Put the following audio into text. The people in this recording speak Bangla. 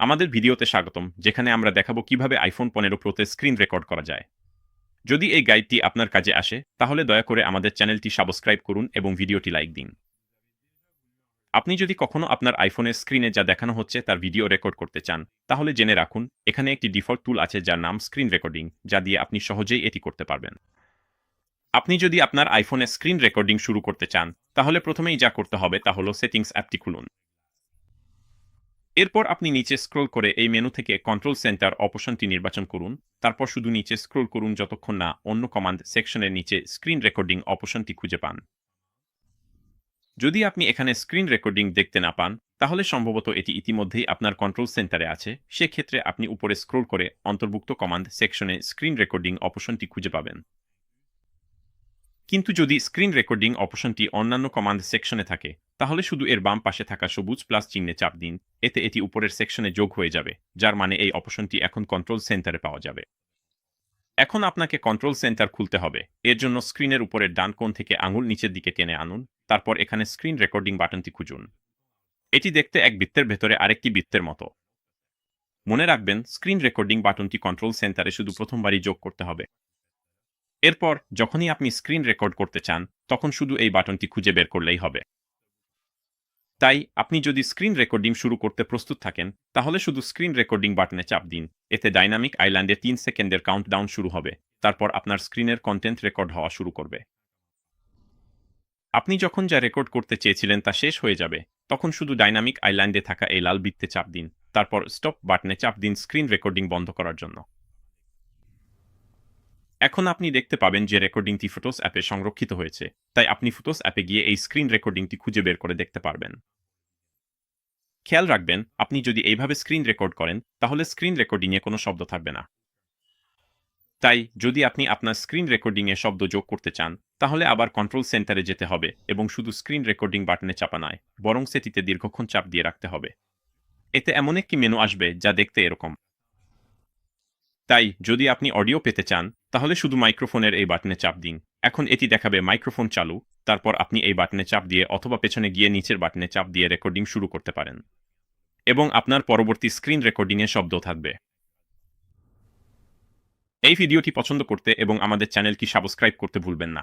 আমাদের ভিডিওতে স্বাগতম, যেখানে আমরা দেখাবো কীভাবে আইফোন পনেরো প্রোতে স্ক্রিন রেকর্ড করা যায়। যদি এই গাইডটি আপনার কাজে আসে, তাহলে দয়া করে আমাদের চ্যানেলটি সাবস্ক্রাইব করুন এবং ভিডিওটি লাইক দিন। আপনি যদি কখনো আপনার আইফোনের স্ক্রিনে যা দেখানো হচ্ছে তার ভিডিও রেকর্ড করতে চান, তাহলে জেনে রাখুন, এখানে একটি ডিফল্ট টুল আছে যার নাম স্ক্রিন রেকর্ডিং যা দিয়ে আপনি সহজেই এটি করতে পারবেন। আপনি যদি আপনার আইফোনে স্ক্রিন রেকর্ডিং শুরু করতে চান, তাহলে প্রথমেই যা করতে হবে তা হলো সেটিংস অ্যাপটি খুলুন। এরপর আপনি নিচে স্ক্রল করে এই মেনু থেকে কন্ট্রোল সেন্টার অপশনটি নির্বাচন করুন। তারপর শুধু নিচে স্ক্রল করুন যতক্ষণ না অন্য কমান্ড সেকশনের নিচে স্ক্রিন রেকর্ডিং অপশনটি খুঁজে পান। যদি আপনি এখানে স্ক্রিন রেকর্ডিং দেখতে না পান, তাহলে সম্ভবত এটি ইতিমধ্যেই আপনার কন্ট্রোল সেন্টারে আছে। সেক্ষেত্রে আপনি উপরে স্ক্রল করে অন্তর্ভুক্ত কমান্ড সেকশনে স্ক্রিন রেকর্ডিং অপশনটি খুঁজে পাবেন। কিন্তু যদি স্ক্রিন রেকর্ডিং অপশনটি অন্যান্য কমান্ড সেকশনে থাকে, তাহলে শুধু এর বাম পাশে থাকা সবুজ প্লাস চিহ্নে চাপ দিন, এতে এটি উপরের সেকশনে যোগ হয়ে যাবে, যার মানে এই অপশনটি এখন কন্ট্রোল সেন্টারে পাওয়া যাবে। এখন আপনাকে কন্ট্রোল সেন্টার খুলতে হবে, এর জন্য স্ক্রিনের উপরের ডান কোণ থেকে আঙুল নিচের দিকে টেনে আনুন, তারপর এখানে স্ক্রিন রেকর্ডিং বাটনটি খুঁজুন। এটি দেখতে এক বৃত্তের ভেতরে আরেকটি বৃত্তের মতো। মনে রাখবেন স্ক্রিন রেকর্ডিং বাটনটি কন্ট্রোল সেন্টারে শুধু প্রথমবারই যোগ করতে হবে। এরপর যখনই আপনি স্ক্রিন রেকর্ড করতে চান, তখন শুধু এই বাটনটি খুঁজে বের করলেই হবে। তাই আপনি যদি স্ক্রিন রেকর্ডিং শুরু করতে প্রস্তুত থাকেন, তাহলে শুধু স্ক্রিন রেকর্ডিং বাটনে চাপ দিন। এতে ডাইনামিক আইল্যান্ডে তিন সেকেন্ডের কাউন্টডাউন শুরু হবে। তারপর আপনার স্ক্রিনের কন্টেন্ট রেকর্ড হওয়া শুরু করবে। আপনি যখন যা রেকর্ড করতে চেয়েছিলেন তা শেষ হয়ে যাবে, তখন শুধু ডাইনামিক আইল্যান্ডে থাকা এই লাল বৃত্তে চাপ দিন। তারপর স্টপ বাটনে চাপ দিন স্ক্রিন রেকর্ডিং বন্ধ করার জন্য। এখন আপনি দেখতে পাবেন যে রেকর্ডিংটি ফটোস অ্যাপে সংরক্ষিত হয়েছে। তাই আপনি ফটোস অ্যাপে গিয়ে এই স্ক্রিন রেকর্ডিংটি খুঁজে বের করে দেখতে পারবেন। খেয়াল রাখবেন, আপনি যদি এইভাবে স্ক্রিন রেকর্ড করেন, তাহলে স্ক্রিন রেকর্ডিংয়ে কোনো শব্দ থাকবে না। তাই, যদি আপনি আপনার স্ক্রিন রেকর্ডিংয়ে শব্দ যোগ করতে চান, তাহলে আবার কন্ট্রোল সেন্টারে যেতে হবে এবং শুধু স্ক্রিন রেকর্ডিং বাটনে চাপা নয়, বরং সেটিতে দীর্ঘক্ষণ চাপ দিয়ে রাখতে হবে। এতে এমন একটি মেনু আসবে যা দেখতে এরকম। তাই, যদি আপনি অডিও পেতে চান, তাহলে শুধু মাইক্রোফোনের এই বাটনে চাপ দিন। এখন এটি দেখাবে মাইক্রোফোন চালু, তারপর আপনি এই বাটনে চাপ দিয়ে অথবা পেছনে গিয়ে নিচের বাটনে চাপ দিয়ে রেকর্ডিং শুরু করতে পারেন। এবং আপনার পরবর্তী স্ক্রিন রেকর্ডিংয়ে শব্দ থাকবে। এই ভিডিওটি পছন্দ করতে এবং আমাদের চ্যানেলটি সাবস্ক্রাইব করতে ভুলবেন না।